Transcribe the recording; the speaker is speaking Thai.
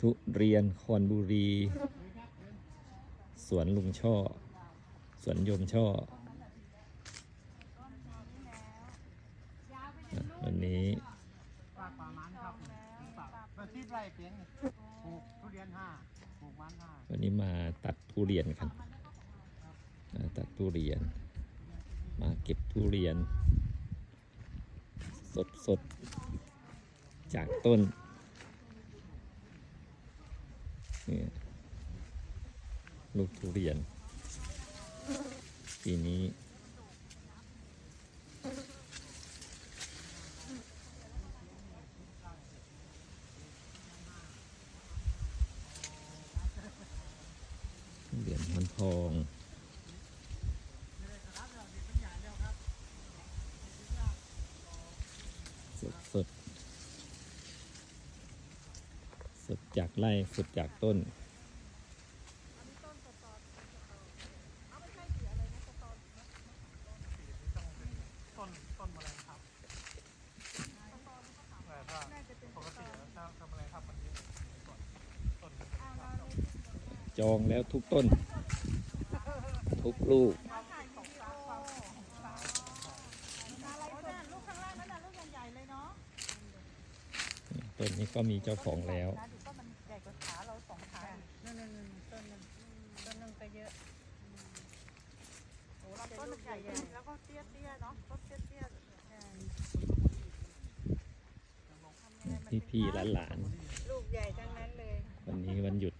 ทุเรียนคอนบุรี สวนลุงช่อ สวนโยมช่อวันนี้ฝากป่ามันครับประสิทธิ์ไรเพียงปลูกทุเรียนห้าปลูกมันห้าวันนี้มาตัดทุเรียนกันมาตัดทุเรียน มาเก็บทุเรียน สดสดๆจากต้น นี่ลูกทุเรียน ปีนี้ เหรียญมันทองสดส ดสดจากไร่สดจากต้น ต้นต้นแมลงครับแต่ถ้าปกติแล้วถ้าทำอะไรครับมันเยอะต้นต้นจองแล้วทุกต้น ทุกลูก ต้นนี้ก็มีเจ้าของแล้ว โอ้ลำต้นมันใหญ่แล้วก็เตี้ยเตี้ยๆเนาะต้นเตี้ยเตี้ยๆใช่ทำยังไงมันพี่พี่ๆหลานหลานลูกใหญ่ทั้งนั้นเลย ๆวันนี้วันหยุด